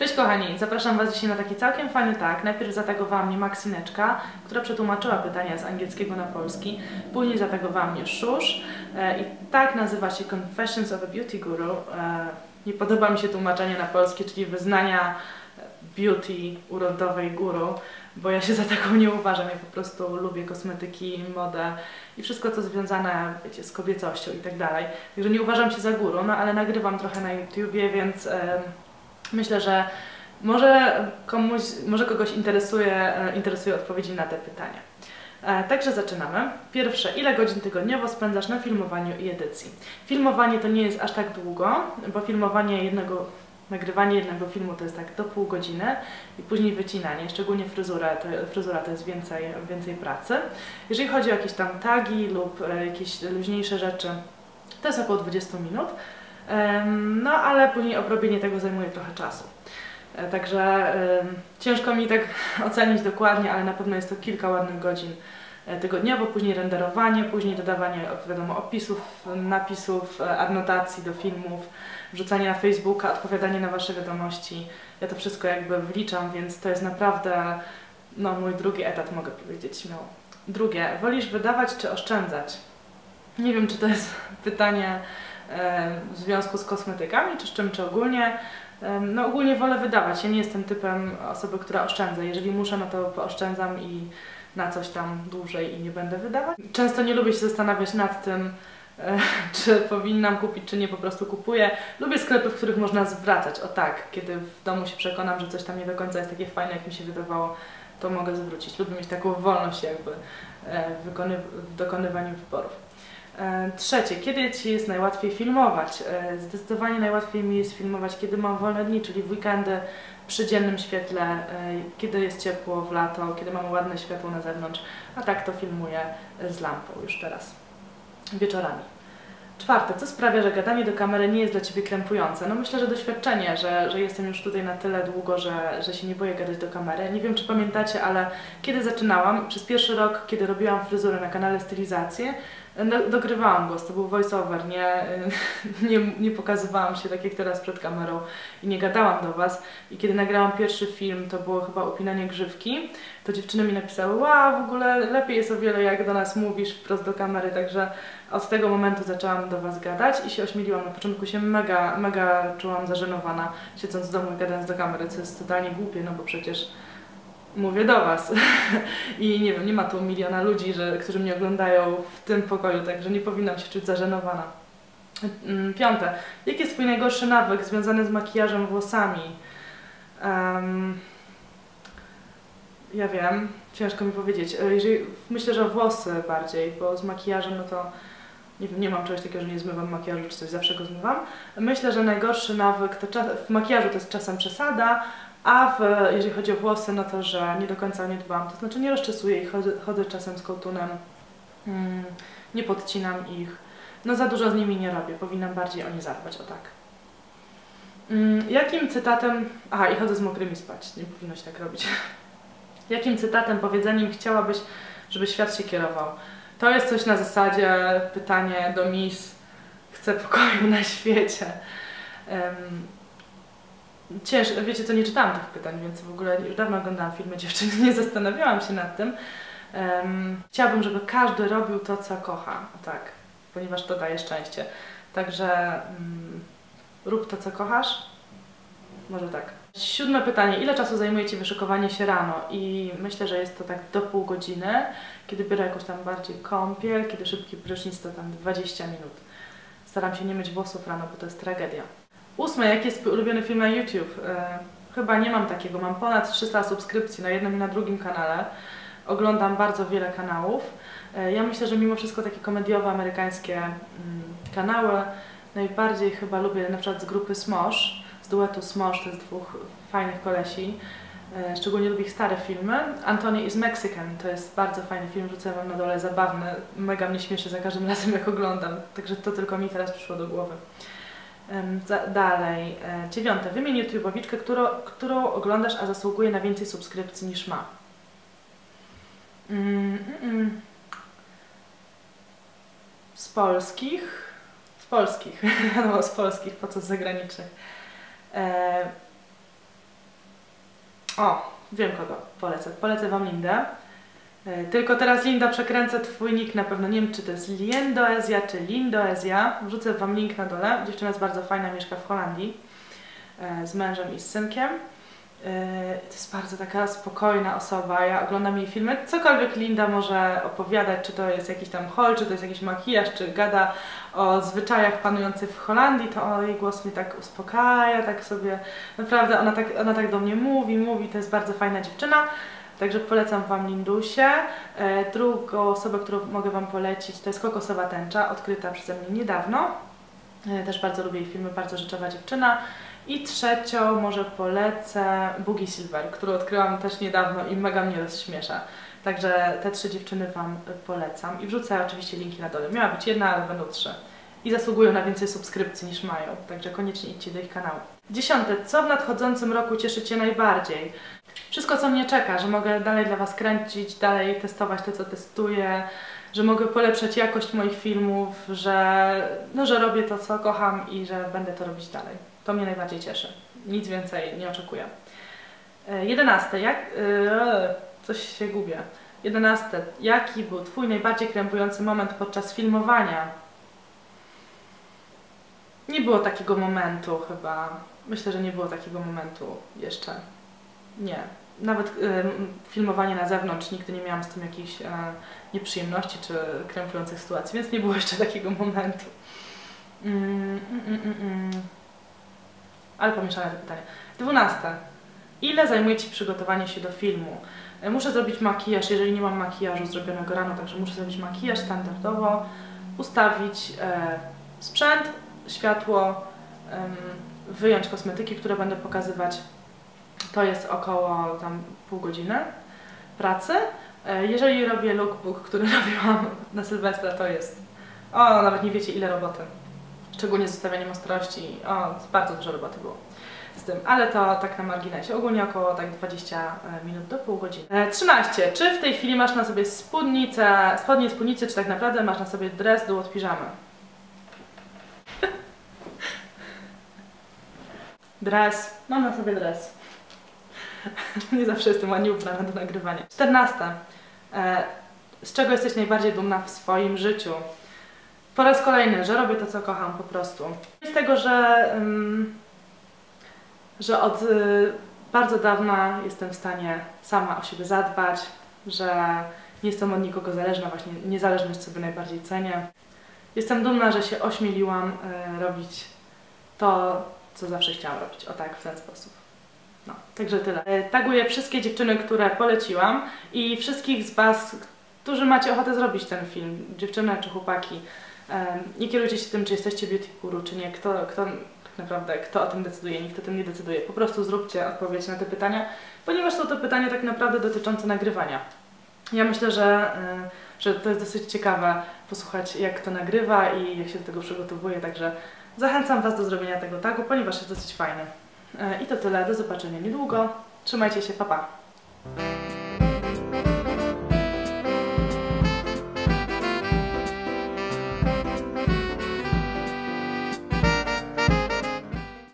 Cześć kochani, zapraszam Was dzisiaj na taki całkiem fajny tak. Najpierw zatagowała mnie Maksineczka, która przetłumaczyła pytania z angielskiego na polski. Później zatagowała mnie Szusz e, i tak nazywa się Confessions of a Beauty Guru. E, nie podoba mi się tłumaczenie na polski, czyli wyznania beauty urodowej guru, bo ja się za taką nie uważam. Ja po prostu lubię kosmetyki, modę i wszystko co związane wiecie, z kobiecością i tak dalej. Także nie uważam się za guru, no ale nagrywam trochę na YouTubie, więc myślę, że może komuś, może kogoś interesuje, e, interesuje odpowiedzi na te pytania. E, także zaczynamy. Pierwsze, ile godzin tygodniowo spędzasz na filmowaniu i edycji? Filmowanie to nie jest aż tak długo, bo filmowanie jednego, nagrywanie jednego filmu to jest tak do pół godziny i później wycinanie, szczególnie fryzura, to, fryzura to jest więcej, więcej pracy. Jeżeli chodzi o jakieś tam tagi lub e, jakieś luźniejsze rzeczy, to jest około 20 minut. No ale później obrobienie tego zajmuje trochę czasu. E, także ciężko mi tak ocenić dokładnie, ale na pewno jest to kilka ładnych godzin e, tygodniowo, później renderowanie, później dodawanie wiadomo, opisów, napisów, e, anotacji do filmów, wrzucanie na Facebooka, odpowiadanie na Wasze wiadomości. Ja to wszystko jakby wliczam, więc to jest naprawdę no, mój drugi etat, mogę powiedzieć śmiało. Drugie, wolisz wydawać czy oszczędzać? Nie wiem, czy to jest pytanie w związku z kosmetykami, czy z czym, czy ogólnie. No ogólnie wolę wydawać. Ja nie jestem typem osoby, która oszczędza. Jeżeli muszę, no to pooszczędzam i na coś tam dłużej i nie będę wydawać. Często nie lubię się zastanawiać nad tym, e, czy powinnam kupić, czy nie, po prostu kupuję. Lubię sklepy, w których można zwracać. O tak, kiedy w domu się przekonam, że coś tam nie do końca jest takie fajne, jak mi się wydawało, to mogę zwrócić. Lubię mieć taką wolność jakby e, w dokonywaniu wyborów. E, trzecie, kiedy Ci jest najłatwiej filmować? E, zdecydowanie najłatwiej mi jest filmować, kiedy mam wolne dni, czyli w weekendy przy dziennym świetle, e, kiedy jest ciepło w lato, kiedy mamy ładne światło na zewnątrz, a tak to filmuję z lampą już teraz, wieczorami. Czwarte, co sprawia, że gadanie do kamery nie jest dla Ciebie krępujące? No myślę, że doświadczenie, że, że jestem już tutaj na tyle długo, że, że się nie boję gadać do kamery. Nie wiem, czy pamiętacie, ale kiedy zaczynałam, przez pierwszy rok, kiedy robiłam fryzurę na kanale Stylizację, dogrywałam głos, to był voiceover, nie, nie, nie pokazywałam się tak jak teraz przed kamerą i nie gadałam do Was. I kiedy nagrałam pierwszy film, to było chyba upinanie grzywki, to dziewczyny mi napisały, wow, w ogóle lepiej jest o wiele jak do nas mówisz wprost do kamery, także od tego momentu zaczęłam do Was gadać i się ośmieliłam. Na początku się mega, mega czułam zażenowana, siedząc w domu i gadając do kamery, co jest totalnie głupie, no bo przecież mówię do Was. I nie wiem, nie ma tu miliona ludzi, że, którzy mnie oglądają w tym pokoju, także nie powinnam się czuć zażenowana. Mm, piąte. Jaki jest Twój najgorszy nawyk związany z makijażem włosami? Um, ja wiem, ciężko mi powiedzieć. E, jeżeli, myślę, że włosy bardziej, bo z makijażem no to nie, nie mam czegoś takiego, że nie zmywam makijażu czy coś, zawsze go zmywam. Myślę, że najgorszy nawyk to w makijażu to jest czasem przesada, a w, jeżeli chodzi o włosy, no to, że nie do końca nie dbam, to znaczy nie rozczesuję ich, chodzę, chodzę czasem z kołtunem, mm, nie podcinam ich, no za dużo z nimi nie robię, powinnam bardziej o nie zadbać, o tak. Mm, jakim cytatem, aha i chodzę z mokrymi spać, nie powinno się tak robić. Jakim cytatem, powiedzeniem chciałabyś, żeby świat się kierował? To jest coś na zasadzie pytanie do Miss, chcę pokoju na świecie. Um, ciężko, wiecie co, nie czytałam tych pytań, więc w ogóle już dawno oglądałam filmy dziewczyny, nie zastanawiałam się nad tym. Um, chciałabym, żeby każdy robił to, co kocha, tak, ponieważ to daje szczęście. Także um, rób to, co kochasz. Może tak. Siódme pytanie. Ile czasu zajmuje Ci wyszykowanie się rano? I myślę, że jest to tak do pół godziny. Kiedy biorę jakąś tam bardziej kąpiel, kiedy szybki prysznic, to tam 20 minut. Staram się nie myć włosów rano, bo to jest tragedia. Ósme, jaki jest ulubiony film na YouTube? E, chyba nie mam takiego. Mam ponad 300 subskrypcji na jednym i na drugim kanale. Oglądam bardzo wiele kanałów. E, ja myślę, że mimo wszystko takie komediowe, amerykańskie mm, kanały najbardziej chyba lubię na przykład z grupy Smosh, z duetu Smosh, to jest dwóch fajnych kolesi. E, szczególnie lubię ich stare filmy. Antony is Mexican to jest bardzo fajny film, rzucę Wam na dole, zabawny. Mega mnie śmieszy za każdym razem jak oglądam, także to tylko mi teraz przyszło do głowy. Dalej, e, dziewiąte. Wymień YouTube'owiczkę, którą, którą oglądasz, a zasługuje na więcej subskrypcji niż ma. Mm, mm, mm. Z polskich? Z polskich. Wiadomo, z polskich, po co z zagranicznych. E, O, wiem kogo polecę. Polecę Wam Lindę. E, Tylko teraz Linda przekręcę Twój nick na pewno. Nie wiem, czy to jest Liendoezja, czy Lindoezja. Wrzucę Wam link na dole. Dziewczyna jest bardzo fajna, mieszka w Holandii e, z mężem i z synkiem. E, To jest bardzo taka spokojna osoba. Ja oglądam jej filmy. Cokolwiek Linda może opowiadać, czy to jest jakiś tam hol, czy to jest jakiś makijaż, czy gada o zwyczajach panujących w Holandii, to jej głos mnie tak uspokaja, tak sobie. Naprawdę ona tak, ona tak do mnie mówi, mówi. To jest bardzo fajna dziewczyna. Także polecam Wam Lindusie. E, Drugą osobę, którą mogę Wam polecić, to jest Kokosowa Tęcza, odkryta przeze mnie niedawno. E, Też bardzo lubię jej filmy, bardzo rzeczowa dziewczyna. I trzecią może polecę Boogie Silver, którą odkryłam też niedawno i mega mnie rozśmiesza. Także te trzy dziewczyny Wam polecam. I wrzucę oczywiście linki na dole. Miała być jedna, ale będą trzy. I zasługują na więcej subskrypcji niż mają. Także koniecznie idźcie do ich kanału. Dziesiąte. Co w nadchodzącym roku cieszy Cię najbardziej? Wszystko, co mnie czeka, że mogę dalej dla Was kręcić, dalej testować to, co testuję, że mogę polepszać jakość moich filmów, że, no, że robię to, co kocham i że będę to robić dalej. To mnie najbardziej cieszy. Nic więcej nie oczekuję. E, Jedenaste. Jak... e, Coś się gubię. Jedenaste. Jaki był Twój najbardziej krępujący moment podczas filmowania? Nie było takiego momentu chyba. Myślę, że nie było takiego momentu jeszcze. Nie. Nawet em, filmowanie na zewnątrz nigdy nie miałam z tym jakichś e, nieprzyjemności czy krępujących sytuacji, więc nie było jeszcze takiego momentu. Mm, mm, mm. Ale pomieszane to pytanie. Dwunaste. Ile zajmuje Ci przygotowanie się do filmu? E, Muszę zrobić makijaż, jeżeli nie mam makijażu zrobionego rano, także muszę zrobić makijaż standardowo, ustawić e, sprzęt, światło, em, wyjąć kosmetyki, które będę pokazywać. To jest około tam pół godziny pracy. E, Jeżeli robię lookbook, który robiłam na Sylwestra, to jest o, nawet nie wiecie ile roboty. Szczególnie z ustawianiem ostrości. O, bardzo dużo roboty było z tym, ale to tak na marginesie. Ogólnie około tak 20 minut do pół godziny. E, 13. Czy w tej chwili masz na sobie spódnicę, spodnie spódnicy, czy tak naprawdę masz na sobie dres dół od piżamy? Dres. Mam na sobie dres. Nie zawsze jestem ładnie ubrana do nagrywania. 14. E, z czego jesteś najbardziej dumna w swoim życiu? Po raz kolejny, że robię to, co kocham po prostu. Z tego, że, że od y, bardzo dawna jestem w stanie sama o siebie zadbać, że nie jestem od nikogo zależna, właśnie niezależność sobie najbardziej cenię. Jestem dumna, że się ośmieliłam y, robić to, co zawsze chciałam robić. O tak, w ten sposób. No, także tyle. E, Taguję wszystkie dziewczyny, które poleciłam i wszystkich z Was, którzy macie ochotę zrobić ten film, dziewczyny czy chłopaki. Nie kierujcie się tym, czy jesteście beauty guru, czy nie. Kto, kto tak naprawdę, kto o tym decyduje, nikt o tym nie decyduje. Po prostu zróbcie odpowiedź na te pytania, ponieważ są to pytania tak naprawdę dotyczące nagrywania. Ja myślę, że, y, że to jest dosyć ciekawe posłuchać, jak to nagrywa i jak się do tego przygotowuje, także zachęcam Was do zrobienia tego tagu, ponieważ jest dosyć fajny. E, I to tyle, do zobaczenia niedługo. Trzymajcie się, papa. Pa.